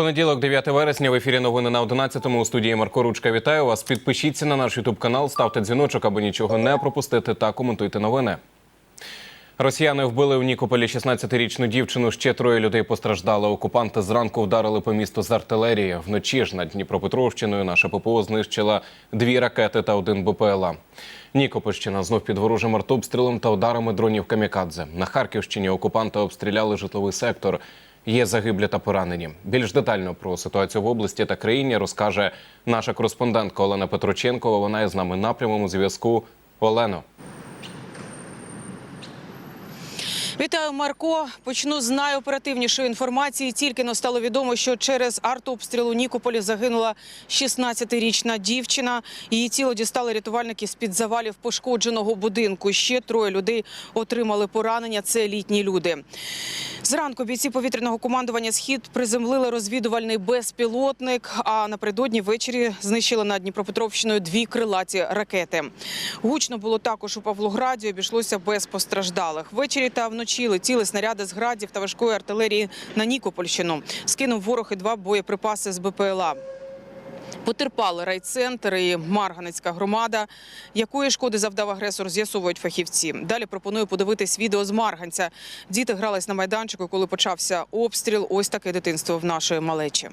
Понеділок, 9 вересня, в ефірі новини на 11-му у студії Марко Ручка. Вітаю вас. Підпишіться на наш Ютуб канал, ставте дзвіночок, аби нічого не пропустити та коментуйте новини. Росіяни вбили в Нікополі 16-річну дівчину. Ще троє людей постраждали. Окупанти зранку вдарили по місту з артилерії. Вночі ж над Дніпропетровщиною наша ППО знищила дві ракети та один БПЛА. Нікопольщина знов під ворожим артобстрілом та ударами дронів камікадзе. На Харківщині окупанти обстріляли житловий сектор. Є загиблі та поранені. Більш детально про ситуацію в області та країні розкаже наша кореспондентка Олена Петроченкова. Вона є з нами на прямому зв'язку. Олено. Вітаю, Марко. Почну з найоперативнішої інформації. Тільки но стало відомо, що через артобстріл у Нікополі загинула 16-річна дівчина. Її тіло дістали рятувальники з під завалів пошкодженого будинку. Ще троє людей отримали поранення. Це літні люди. Зранку бійці повітряного командування Схід приземлили розвідувальний безпілотник. А напередодні ввечері знищили над Дніпропетровщиною дві крилаті ракети. Гучно було також у Павлограді. Обійшлося без постраждалих. Ввечері та вночі летіли снаряди з градів та важкої артилерії на Нікопольщину. Скинув ворог і два боєприпаси з БПЛА. Потерпали райцентр і Марганецька громада. Якої шкоди завдав агресор, з'ясовують фахівці. Далі пропоную подивитись відео з Марганця. Діти грались на майданчику, коли почався обстріл. Ось таке дитинство в нашої малечі.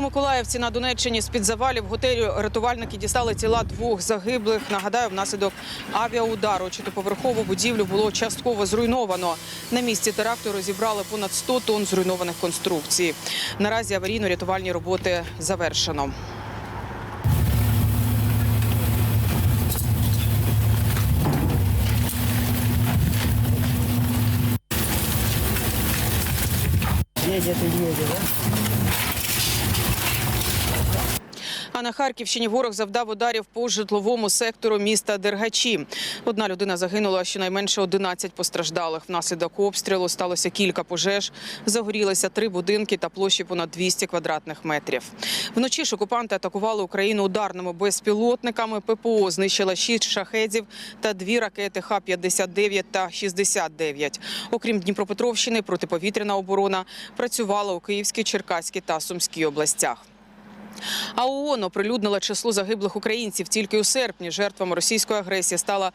Миколаївці на Донеччині з-під завалів готелю рятувальники дістали тіла двох загиблих. Нагадаю, внаслідок авіаудару чотиповерхову будівлю було частково зруйновано. На місці теракту розібрали понад 100 тонн зруйнованих конструкцій. Наразі аварійно-рятувальні роботи завершено. Едет и едет, да? А на Харківщині ворог завдав ударів по житловому сектору міста Дергачі. Одна людина загинула, щонайменше 11 постраждалих. Внаслідок обстрілу сталося кілька пожеж. Загорілися три будинки та площі понад 200 квадратних метрів. Вночі ж окупанти атакували Україну ударними безпілотниками. ППО знищила шість шахедів та дві ракети Х-59 та 69. Окрім Дніпропетровщини, протиповітряна оборона працювала у Київській, Черкаській та Сумській областях. А ООН оприлюднила число загиблих українців. Тільки у серпні жертвами російської агресії стала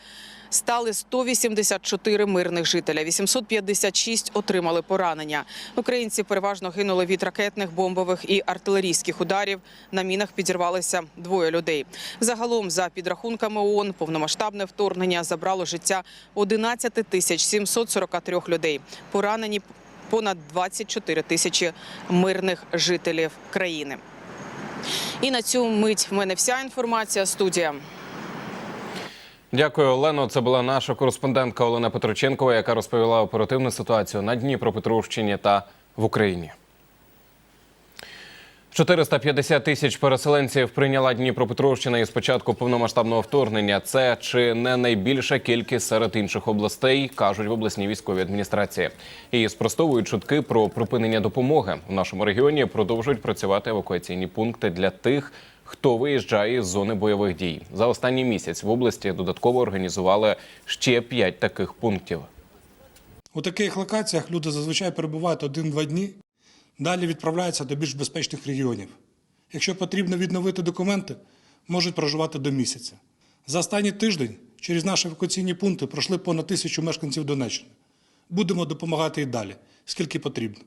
стали 184 мирних жителя. 856 отримали поранення. Українці переважно гинули від ракетних, бомбових і артилерійських ударів. На мінах підірвалися двоє людей. Загалом, за підрахунками ООН, повномасштабне вторгнення забрало життя 11 тисяч 743 людей. Поранені понад 24 тисячі мирних жителів країни. І на цю мить в мене вся інформація. Студія. Дякую, Олено. Це була наша кореспондентка Олена Петроченкова, яка розповіла оперативну ситуацію на Дніпропетровщині та в Україні. 450 тисяч переселенців прийняла Дніпропетровщина із початку повномасштабного вторгнення. Це чи не найбільша кількість серед інших областей, кажуть в обласній військовій адміністрації. І спростовують чутки про припинення допомоги. У нашому регіоні продовжують працювати евакуаційні пункти для тих, хто виїжджає з зони бойових дій. За останній місяць в області додатково організували ще п'ять таких пунктів. У таких локаціях люди зазвичай перебувають один-два дні, далі відправляються до більш безпечних регіонів. Якщо потрібно відновити документи, можуть проживати до місяця. За останній тиждень через наші евакуаційні пункти пройшли понад тисячу мешканців Донеччини. Будемо допомагати і далі, скільки потрібно.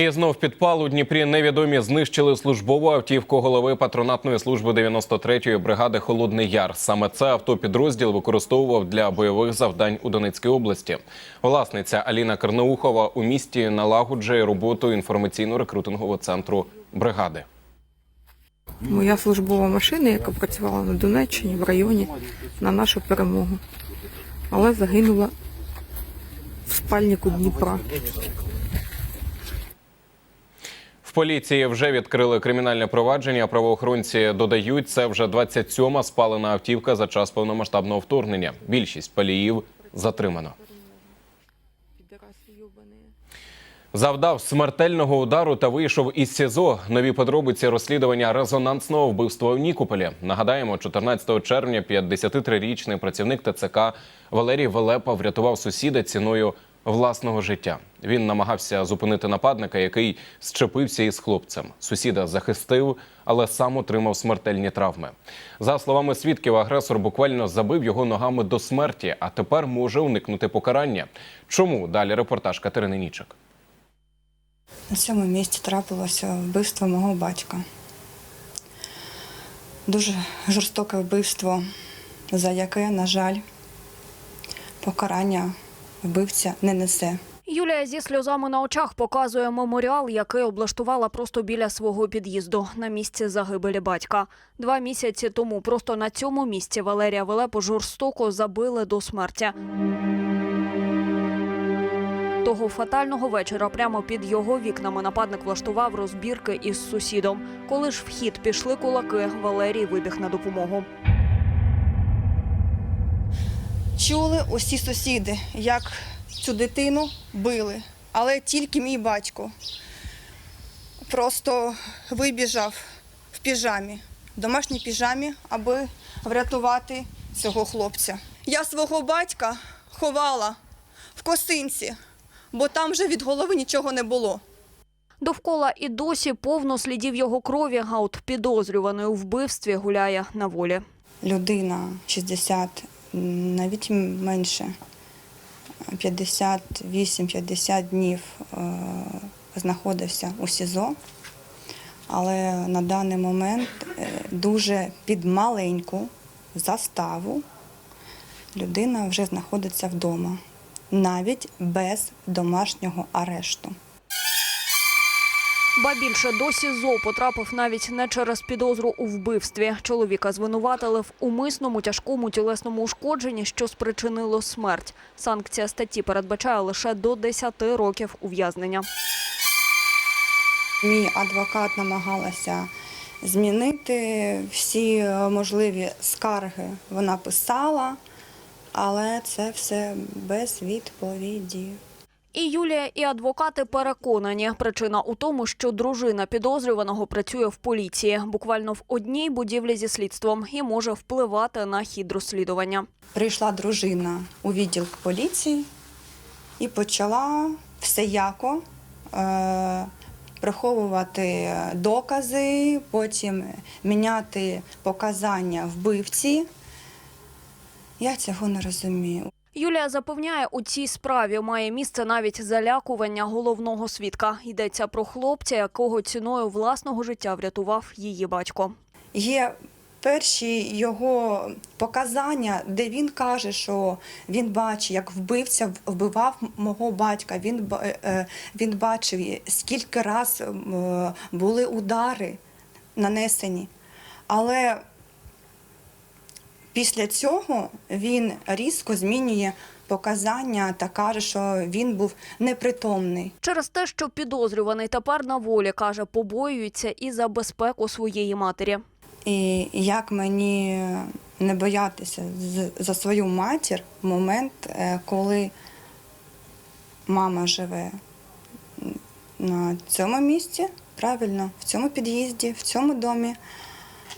І знов підпал у Дніпрі невідомі знищили службову автівку голови патронатної служби 93-ї бригади Холодний Яр. Саме це автопідрозділ використовував для бойових завдань у Донецькій області. Власниця Аліна Карнаухова у місті налагоджує роботу інформаційно-рекрутингового центру бригади. Моя службова машина, яка працювала на Донеччині в районі на нашу перемогу, але загинула в спальнику Дніпра. В поліції вже відкрили кримінальне провадження. Правоохоронці додають, це вже 27-ма спалена автівка за час повномасштабного вторгнення. Більшість паліїв затримано. Завдав смертельного удару та вийшов із СІЗО. Нові подробиці розслідування резонансного вбивства в Нікополі. Нагадаємо, 14 червня 53-річний працівник ТЦК Валерій Велепа врятував сусіда ціною власного життя. Він намагався зупинити нападника, який зчепився із хлопцем. Сусіда захистив, але сам отримав смертельні травми. За словами свідків, агресор буквально забив його ногами до смерті, а тепер може уникнути покарання. Чому далі репортаж Катерини Нічик? На цьому місці трапилося вбивство мого батька. Дуже жорстоке вбивство, за яке, на жаль, покарання вбивця не несе. Юлія зі сльозами на очах показує меморіал, який облаштувала просто біля свого під'їзду на місці загибелі батька. Два місяці тому просто на цьому місці Валерія Велепу жорстоко забили до смерті. Того фатального вечора прямо під його вікнами нападник влаштував розбірки із сусідом. Коли ж в хід пішли кулаки, Валерій вибіг на допомогу. Чули усі сусіди, як цю дитину били, але тільки мій батько просто вибіжав в піжамі, в домашній піжамі, аби врятувати цього хлопця. Я свого батька ховала в косинці, бо там вже від голови нічого не було. Довкола і досі повно слідів його крові, а от підозрюваний у вбивстві гуляє на волі. людина 60, навіть менше, 58-50 днів е, знаходився у СІЗО, але на даний момент е, дуже під маленьку заставу людина вже знаходиться вдома, навіть без домашнього арешту. Ба більше до СІЗО потрапив навіть не через підозру у вбивстві. Чоловіка звинуватили в умисному тяжкому тілесному ушкодженні, що спричинило смерть. Санкція статті передбачає лише до 10 років ув'язнення. Мій адвокат намагалася змінити всі е, можливі скарги. Вона писала, але це все без відповіді. І Юлія, і адвокати переконані, причина у тому, що дружина підозрюваного працює в поліції, буквально в одній будівлі зі слідством, і може впливати на хід розслідування. Прийшла дружина у відділ поліції і почала всеяко е, приховувати докази, потім міняти показання вбивці. Я цього не розумію. Юлія запевняє, у цій справі має місце навіть залякування головного свідка. Йдеться про хлопця, якого ціною власного життя врятував її батько. Є перші його показання, де він каже, що він бачить, як вбивця вбивав мого батька. Він, е, е, він бачив, скільки раз були удари нанесені. Але після цього він різко змінює показання та каже, що він був непритомний. Через те, що підозрюваний тепер на волі, каже, побоюється і за безпеку своєї матері. І як мені не боятися за свою матір в момент, е, коли мама живе на цьому місці, правильно, в цьому під'їзді, в цьому домі,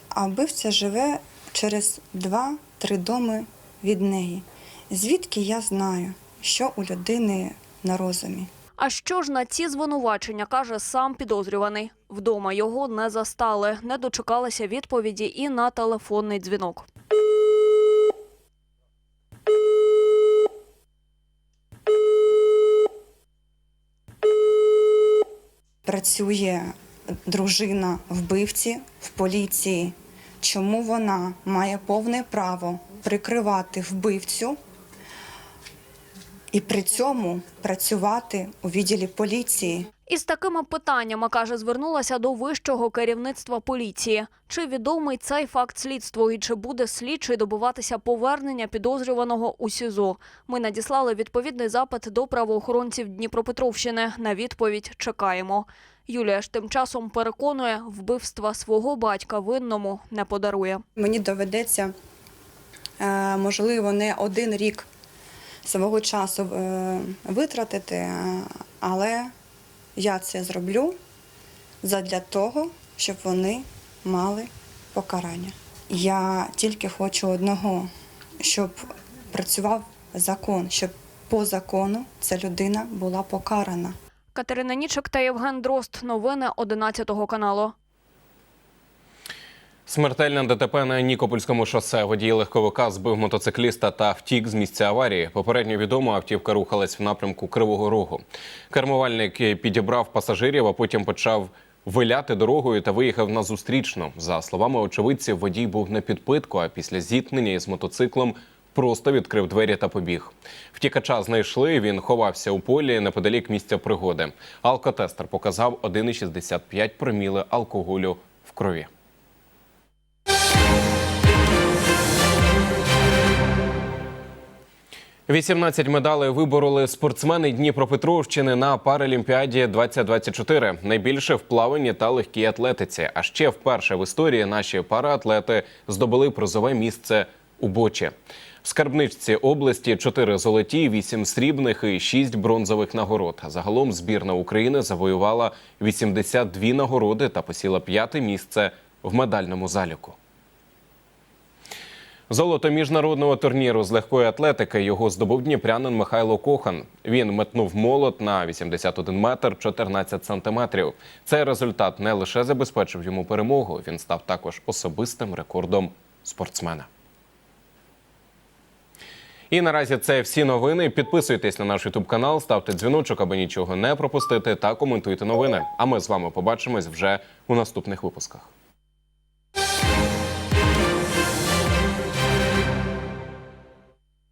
а вбивця живе через два-три доми від неї. Звідки я знаю, що у людини на розумі? А що ж на ці звинувачення каже сам підозрюваний? Вдома його не застали, не дочекалися відповіді і на телефонний дзвінок. працює дружина вбивці в поліції, чому вона має повне право прикривати вбивцю і при цьому працювати у відділі поліції. Із такими питаннями, каже, звернулася до вищого керівництва поліції. Чи відомий цей факт слідству і чи буде слідчий добиватися повернення підозрюваного у СІЗО? Ми надіслали відповідний запит до правоохоронців Дніпропетровщини. На відповідь чекаємо. Юлія ж тим часом переконує, вбивства свого батька винному не подарує. Мені доведеться, е, можливо, не один рік свого часу е, витратити, е, але я це зроблю задля того, щоб вони мали покарання. Я тільки хочу одного, щоб працював закон, щоб по закону ця людина була покарана. Катерина Нічок та Євген Дрозд. Новини 11 каналу. Смертельне ДТП на Нікопольському шосе. Водій легковика збив мотоцикліста та втік з місця аварії. Попередньо відомо, автівка рухалась в напрямку Кривого Рогу. Кермувальник підібрав пасажирів, а потім почав виляти дорогою та виїхав на зустрічну. За словами очевидців, водій був на підпитку, а після зіткнення із мотоциклом просто відкрив двері та побіг. Втікача знайшли. Він ховався у полі неподалік місця пригоди. Алкотестер показав 1,65 проміли алкоголю в крові. «18 медалей вибороли спортсмени Дніпропетровщини на Паралімпіаді 2024. Найбільше в плаванні та легкій атлетиці. А ще вперше в історії наші параатлети здобули призове місце у бочі. В скарбничці області 4 золоті, 8 срібних і 6 бронзових нагород. Загалом збірна України завоювала 82 нагороди та посіла п'яте місце в медальному заліку. Золото міжнародного турніру з легкої атлетики його здобув дніпрянин Михайло Кохан. Він метнув молот на 81 метр 14 сантиметрів. Цей результат не лише забезпечив йому перемогу, він став також особистим рекордом спортсмена. І наразі це всі новини. Підписуйтесь на наш ютуб канал, ставте дзвіночок, аби нічого не пропустити, та коментуйте новини. А ми з вами побачимось вже у наступних випусках.